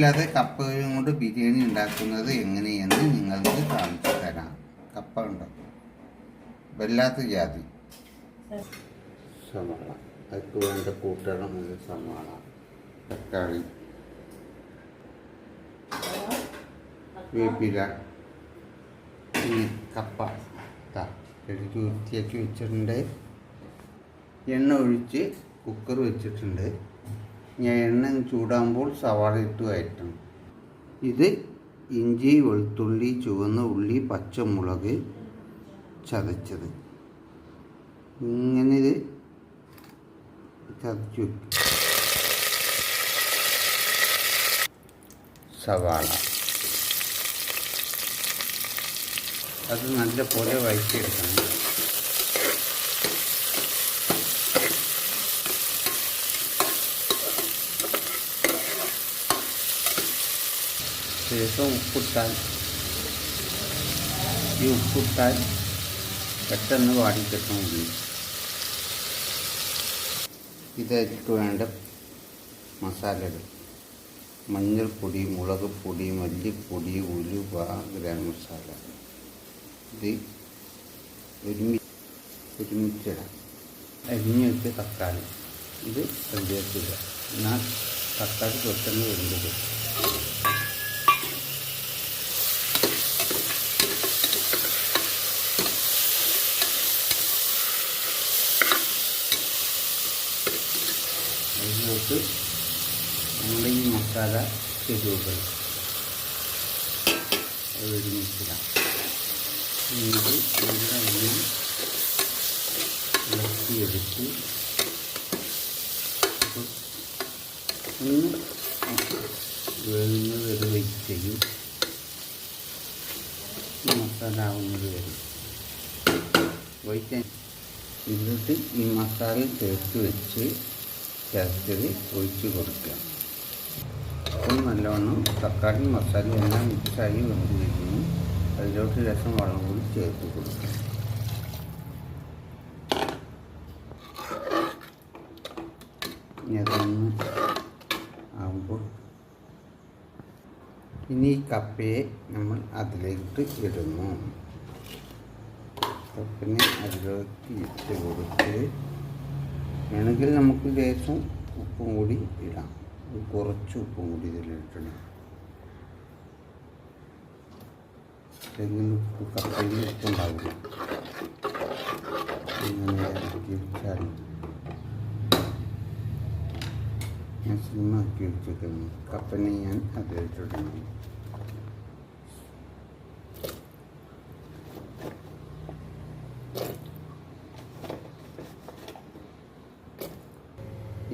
ഇല്ലാതെ കപ്പയും കൊണ്ട് ബിരിയാണി ഉണ്ടാക്കുന്നത് എങ്ങനെയെന്ന് നിങ്ങൾക്ക് കാണിച്ചു തരാം. കപ്പ ഉണ്ടോ? വല്ലാത്ത ജാതി. സവാള. അതിക്ക് വേണ്ട കൂട്ടണം സവാള. തക്കാളി. വേപ്പില. പിന്നെ കപ്പ. കഴുകി വൃത്തിയാക്കി വെച്ചിട്ടുണ്ട്. എണ്ണ ഒഴിച്ച് കുക്കർ വെച്ചിട്ടുണ്ട്. ഞാൻ എണ്ണ ചൂടാകുമ്പോൾ സവാള ഇട്ട് വയറ്റണം. ഇത് ഇഞ്ചി വെളുത്തുള്ളി ചുവന്ന ഉള്ളി പച്ചമുളക് ചതച്ചത്. ഇങ്ങനെ ഇത് ചതച്ചു സവാള. അത് നല്ല പോലെ വഴറ്റിയെടുക്കണം ശേഷം ഉപ്പിട്ടാൽ ഈ ഉപ്പിട്ടാൽ പെട്ടെന്ന് വാടിക്കിട്ടും ഉള്ളി ഇതിലേക്ക് വേണ്ട മസാലകൾ. മഞ്ഞൾപ്പൊടി മുളക് പൊടി മല്ലിപ്പൊടി ഉലുവ ഗരം മസാല. ഇത് ഒരുമി ഒരുമിച്ചിടാം. അരിഞ്ഞ് വെച്ച തക്കാളി. ഇത് റെഡിയാക്കുക എന്നാൽ തക്കാളി പെട്ടെന്ന് വെന്തത് അതിലോട്ട് നമ്മുടെ ഈ മസാല ചേരുവകൾ അത് ഒരുമിച്ചിടാം എന്നിട്ട് എണ്ണ ഇളക്കിയെടുത്ത് ഒന്ന് വേകുന്നത് വരെ വെയിറ്റ് ചെയ്യും. മസാല ആവുന്നത് വരെ. വെയിറ്റ് എന്നിട്ട് ഈ മസാല ചേർത്ത് വെച്ച് ചേർത്തത് ഒഴിച്ചു കൊടുക്കുക. അപ്പോൾ നല്ലവണ്ണം തക്കാളി മസാല എല്ലാം മിക്സായി വെന്ത് കഴിഞ്ഞു അതിലോട്ട് രസം വെള്ളം കൂടി ചേർത്ത് കൊടുക്കുക. ഇനി കപ്പയെ നമ്മൾ അതിലേക്ക് ഇടുന്നു കപ്പിനെ അതിലേക്ക് ഇട്ട് കൊടുത്ത് വേണമെങ്കിൽ നമുക്ക് ലേശം ഉപ്പും കൂടി ഇടാം. കുറച്ച് ഉപ്പും കൂടി ഇതിലിട്ടണം അല്ലെങ്കിൽ ഉപ്പുണ്ടാവില്ല. ഇങ്ങനെ വെച്ചാൽ ഞാൻ വെച്ചിട്ടുണ്ട് കപ്പനെ ഞാൻ അതിലിട്ടിടണം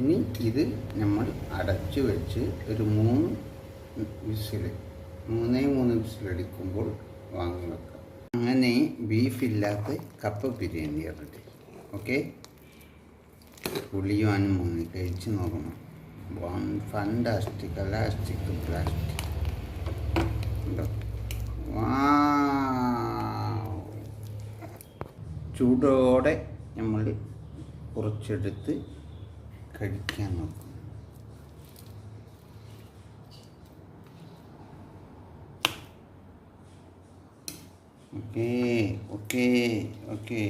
ഇനി ഇത് നമ്മൾ അടച്ചു വെച്ച് ഒരു മൂന്ന് വിസിൽ മൂന്നേ മൂന്ന് വിസിലടിക്കുമ്പോൾ വാങ്ങി വെക്കാം. അങ്ങനെ ബീഫില്ലാത്ത കപ്പ ബിരിയാണി ഇറക്കി ഓക്കെ പുളിയുവാനും മൂന്ന് കഴിച്ച് നോക്കണം. Fantastic elastic plastic. ചൂടോടെ നമ്മൾ കുറച്ചെടുത്ത് കഴിക്കാൻ നോക്കും ഓക്കേ ഓക്കേ ഓക്കേ.